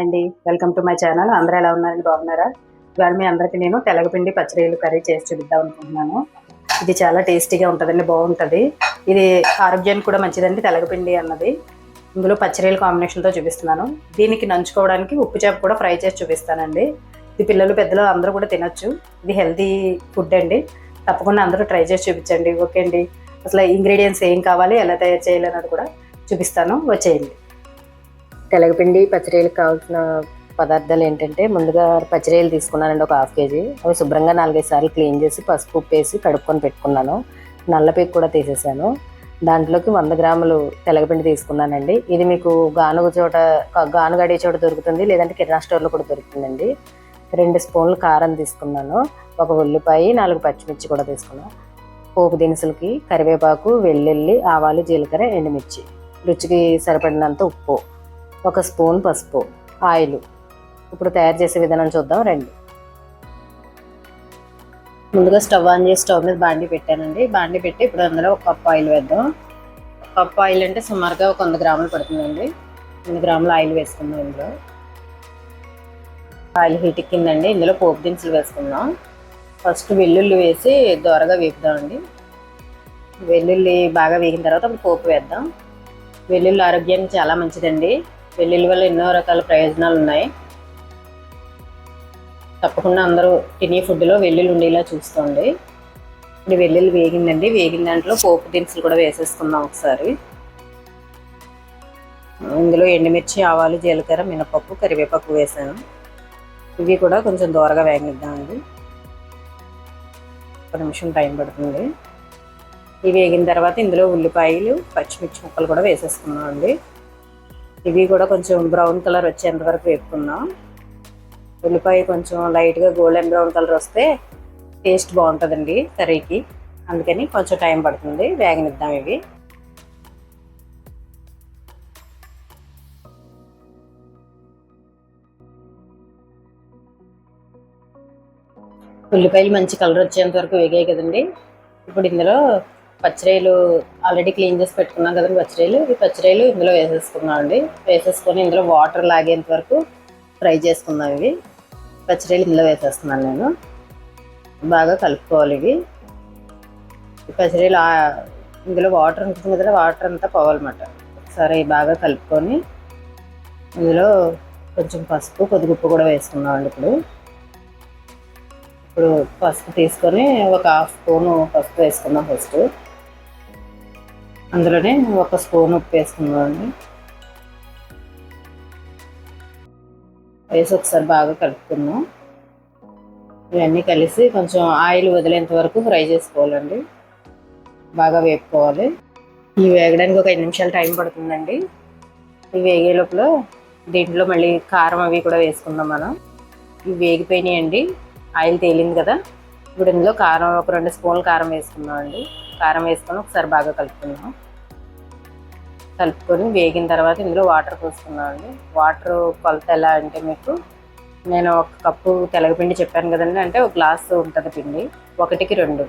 Hi అండి. Welcome to my channel అందరూ ఎలా ఉన్నారండి? బాగున్నారా? ఇవాళ మీ అందరికీ నేను తెలగపిండి పచ్చడిలు కర్రీ చేసి చూపిద్దాం అనుకుంటున్నాను. ఇది చాలా టేస్టీగా ఉంటుందండి బాగుంటుంది. ఇది ఆరోగ్యానికి కూడా మంచిదండి తెలగపిండి అన్నది. ఇందులో పచ్చడిల కాంబినేషన్తో చూపిస్తున్నాను. దీనికి నంచుకోవడానికి ఉప్పు చేప కూడా ఫ్రై చేసి చూపిస్తానండి. ఇది పిల్లలు పెద్దలు అందరూ కూడా తినొచ్చు. ఇది హెల్తీ ఫుడ్ అండి. తప్పకుండా అందరూ ట్రై చేసి చూపించండి. ఓకే అండి. అసలు ఇంగ్రీడియంట్స్ ఏం కావాలి ఎలా తయారు చేయాలి అన్నది కూడా చూపిస్తాను. వచ్చేయండి. తెలగపిండి పచ్చడిలకు కావాల్సిన పదార్థాలు ఏంటంటే ముందుగా పచ్చడిలు తీసుకున్నానండి ఒక హాఫ్ కేజీ. అవి శుభ్రంగా నాలుగైదు సార్లు క్లీన్ చేసి పసుపు ఉప్పు వేసి కడుక్కొని పెట్టుకున్నాను. నల్లపేకు కూడా తీసేసాను. దాంట్లోకి వంద గ్రాములు తెలగపిండి తీసుకున్నానండి. ఇది మీకు గానుగ చోట గానుగడే చోట దొరుకుతుంది లేదంటే కిరాణా స్టోర్లో కూడా దొరుకుతుందండి. రెండు స్పూన్లు కారం తీసుకున్నాను. ఒక ఉల్లిపాయ నాలుగు పచ్చిమిర్చి కూడా తీసుకున్నాను పోపు దినుసులకి కరివేపాకు వెల్లుల్లి ఆవాలు జీలకర్ర ఎండుమిర్చి. రుచికి సరిపడినంత ఉప్పు. ఒక స్పూన్ పసుపు ఆయిల్. ఇప్పుడు తయారు చేసే విధానం చూద్దాం రండి. ముందుగా స్టవ్ ఆన్ చేసి స్టవ్ మీద బాండి పెట్టానండి. బాండి పెట్టి ఇప్పుడు అందులో ఒక కప్ ఆయిల్ వేద్దాం. కప్ ఆయిల్ అంటే సుమారుగా ఒక వంద గ్రాములు పడుతుందండి. వంద గ్రాముల ఆయిల్ వేసుకుందాం ఇందులో. ఆయిల్ హీట్ ఎక్కిందండి. ఇందులో పోపు దినుసులు వేసుకుందాం. ఫస్ట్ వెల్లుల్లి వేసి దోరగా వేపుదామండి. వెల్లుల్లి బాగా వేగిన తర్వాత అప్పుడు పోపు వేద్దాం. వెల్లుల్లి ఆరోగ్యానికి చాలా మంచిదండి. వెల్లుల్లి వల్ల ఎన్నో రకాల ప్రయోజనాలు ఉన్నాయి. తప్పకుండా అందరూ తినే ఫుడ్లో వెల్లుల్లి ఉండేలా చూసుకోండి. ఇప్పుడు వెల్లుల్లి వేగిందండి. వేగిన దాంట్లో పోపు దినుసులు కూడా వేసేసుకుందాం ఒకసారి. ఇందులో ఎండుమిర్చి ఆవాలు జీలకర్ర మినపప్పు కరివేపాకు వేసాను. ఇవి కూడా కొంచెం దూరగా వేగిద్దామండి. ఒక నిమిషం టైం పడుతుంది. ఇవి వేగిన తర్వాత ఇందులో ఉల్లిపాయలు పచ్చిమిర్చి ముక్కలు కూడా వేసేసుకున్నాం అండి ఇవి కూడా కొంచెం బ్రౌన్ కలర్ వచ్చేంత వరకు వేపుకుందాం. ఉల్లిపాయ కొంచెం లైట్గా గోల్డెన్ బ్రౌన్ కలర్ వస్తే టేస్ట్ బాగుంటుందండి కర్రీకి. అందుకని కొంచెం టైం పడుతుంది వేగనిద్దాం ఇవి. ఉల్లిపాయలు మంచి కలర్ వచ్చేంత వరకు వేగాయి కదండి. ఇప్పుడు ఇందులో పచ్చిరాయలు ఆల్రెడీ క్లీన్ చేసి పెట్టుకున్నాం కదండి పచ్చిరాయలు ఈ పచ్చిరాయలు ఇందులో వేసేసుకున్నాం అండి. వేసేసుకొని ఇందులో వాటర్ లాగేంత వరకు ఫ్రై చేసుకుందాం ఇవి. పచ్చిరాయలు ఇందులో వేసేస్తున్నాను నేను. బాగా కలుపుకోవాలి ఇవి. ఈ పచ్చిరాయలు ఇందులో వాటర్ ఉంటుంది కదా వాటర్ అంతా పోవాలన్నమాట. ఒకసారి బాగా కలుపుకొని ఇందులో కొంచెం పసుపు కొద్దిగా ఉప్పు కూడా వేసుకుందాం అండి ఇప్పుడు. ఇప్పుడు పసుపు తీసుకొని ఒక హాఫ్ స్పూను పసుపు వేసుకుందాం ఫస్ట్. అందులోనే ఒక స్పూన్ ఉప్పు వేసుకుందాం అండి వేసి ఒకసారి బాగా కలుపుకుందాం. ఇవన్నీ కలిసి కొంచెం ఆయిల్ వదిలేంత వరకు ఫ్రై చేసుకోవాలండి. బాగా వేపుకోవాలి. ఇవి వేగడానికి ఒక ఐదు నిమిషాలు టైం పడుతుందండి. ఇవి వేగే లోపల దీంట్లో మళ్ళీ కారం అవి కూడా వేసుకుందాం మనం. ఇవి వేగిపోయినాయండి. ఆయిల్ తేలింది కదా. ఇప్పుడు ఇందులో కారం ఒక రెండు స్పూన్లు కారం వేసుకున్నాం అండి కారం వేసుకొని ఒకసారి బాగా కలుపుకున్నాం కలుపుకొని వేగిన తర్వాత ఇందులో వాటర్ పోసుకున్నాం అండి వాటర్ కొలత ఎలా అంటే మీకు నేను ఒక కప్పు తెలగపిండి చెప్పాను కదండి అంటే ఒక గ్లాసు ఉంటుంది పిండి ఒకటికి రెండు.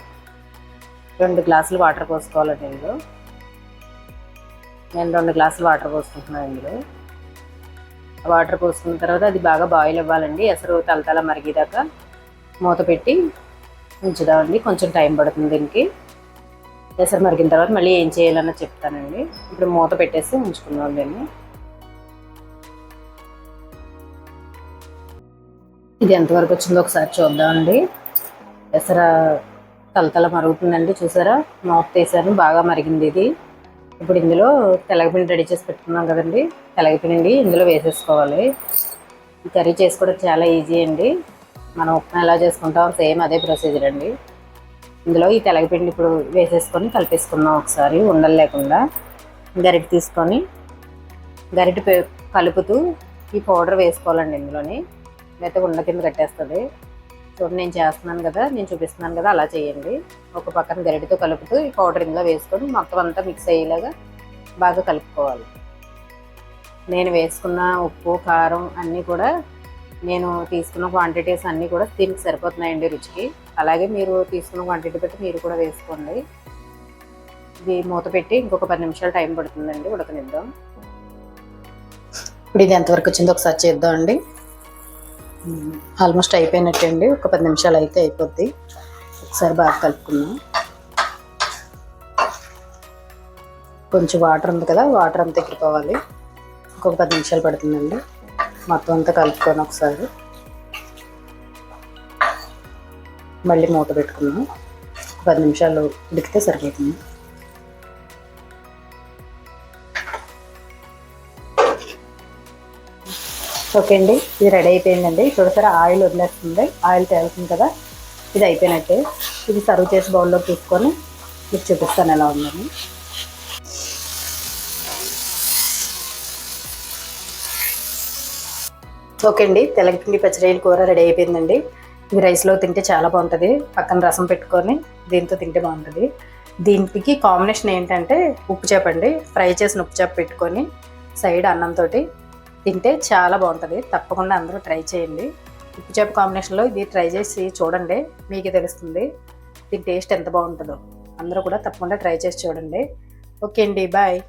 రెండు గ్లాసులు వాటర్ పోసుకోవాలండి ఇందులో. నేను రెండు గ్లాసులు వాటర్ పోసుకుంటున్నాను ఇందులో. వాటర్ పోసుకున్న తర్వాత అది బాగా బాయిల్ అవ్వాలండి. ఎసరు తలతల మరిగేదాకా మూత పెట్టి ఉంచుదామండి కొంచెం టైం పడుతుంది దీనికి. పెసరు మరిగిన తర్వాత మళ్ళీ ఏం చేయాలన్నా చెప్తానండి. ఇప్పుడు మూత పెట్టేసి ఉంచుకుందాం దీన్ని. ఇది ఎంతవరకు వచ్చిందో ఒకసారి చూద్దామండి ఎసర తలతల మరుగుతుందండి చూసారా? మూత తీసాను బాగా మరిగింది ఇది. ఇప్పుడు ఇందులో తెలగపిండి రెడీ చేసి పెట్టుకున్నాం కదండి. తెలగపిండి ఇందులో వేసేసుకోవాలి. ఈ కర్రీ చేసుకోవడం చాలా ఈజీ అండి. మనం ఉప్మా ఎలా చేసుకుంటాం సేమ్ అదే ప్రొసీజర్ అండి. ఇందులో ఈ తెలగపిండి ఇప్పుడు వేసేసుకొని కలిపేసుకుందాం ఒకసారి ఉండలు లేకుండా. గరిటె తీసుకొని గరిటె కలుపుతూ ఈ పౌడర్ వేసుకోవాలండి ఇందులోని. లేకపోతే ఉండ కింద కట్టేస్తుంది. చూడండి నేను చేస్తున్నాను కదా నేను చూపిస్తున్నాను కదా అలా చేయండి. ఒక పక్కన గరిటెతో కలుపుతూ ఈ పౌడర్ ఇందులో వేసుకొని మొత్తం అంతా మిక్స్ అయ్యేలాగా బాగా కలుపుకోవాలి. నేను వేసుకున్న ఉప్పు కారం అన్నీ కూడా నేను తీసుకున్న క్వాంటిటీస్ అన్నీ కూడా దీనికి సరిపోతున్నాయండి రుచికి. అలాగే మీరు తీసుకున్న క్వాంటిటీ బట్టి మీరు కూడా వేసుకోండి. ఇది మూత పెట్టి ఇంకొక పది నిమిషాలు టైం పడుతుందండి ఉడకనిద్దాం. ఇప్పుడు ఇది ఎంతవరకు వచ్చిందో ఒకసారి చేద్దాం అండి. ఆల్మోస్ట్ అయిపోయినట్టు అండి ఒక పది నిమిషాలు అయితే అయిపోద్ది. ఒకసారి బాగా కలుపుకుందాం. కొంచెం వాటర్ ఉంది కదా వాటర్ అంతా ఎక్కిపోవాలి ఇంకొక పది నిమిషాలు పడుతుందండి. మొత్తం అంతా కలుపుకొని ఒకసారి మళ్ళీ మూత పెట్టుకుందాం పది నిమిషాలు ఉడికితే సరిపోతుంది. ఓకే అండి ఇది రెడీ అయిపోయిందండి. చూడసారి ఆయిల్ వదిలేస్తుంది. ఆయిల్ తేలుతుంది కదా ఇది అయిపోయినట్టే. ఇది సర్వ్ చేసి బౌల్లో తీసుకొని మీకు చూపిస్తాను ఎలా ఉందని. ఓకే అండి. తెల్లపిండి పచ్చడి కూర రెడీ అయిపోయిందండి. ఇది రైస్లో తింటే చాలా బాగుంటుంది. పక్కన రసం పెట్టుకొని దీంతో తింటే బాగుంటుంది. దీనికి కాంబినేషన్ ఏంటంటే ఉప్పు చేపండి ఫ్రై చేసిన ఉప్పు చేప పెట్టుకొని సైడ్ అన్నంతో తింటే చాలా బాగుంటుంది. తప్పకుండా అందరూ ట్రై చేయండి. ఉప్పు చేప కాంబినేషన్లో ఇది ట్రై చేసి చూడండి. మీకే తెలుస్తుంది. దీని టేస్ట్ ఎంత బాగుంటుందో. అందరూ కూడా తప్పకుండా ట్రై చేసి చూడండి. ఓకే అండి. బాయ్.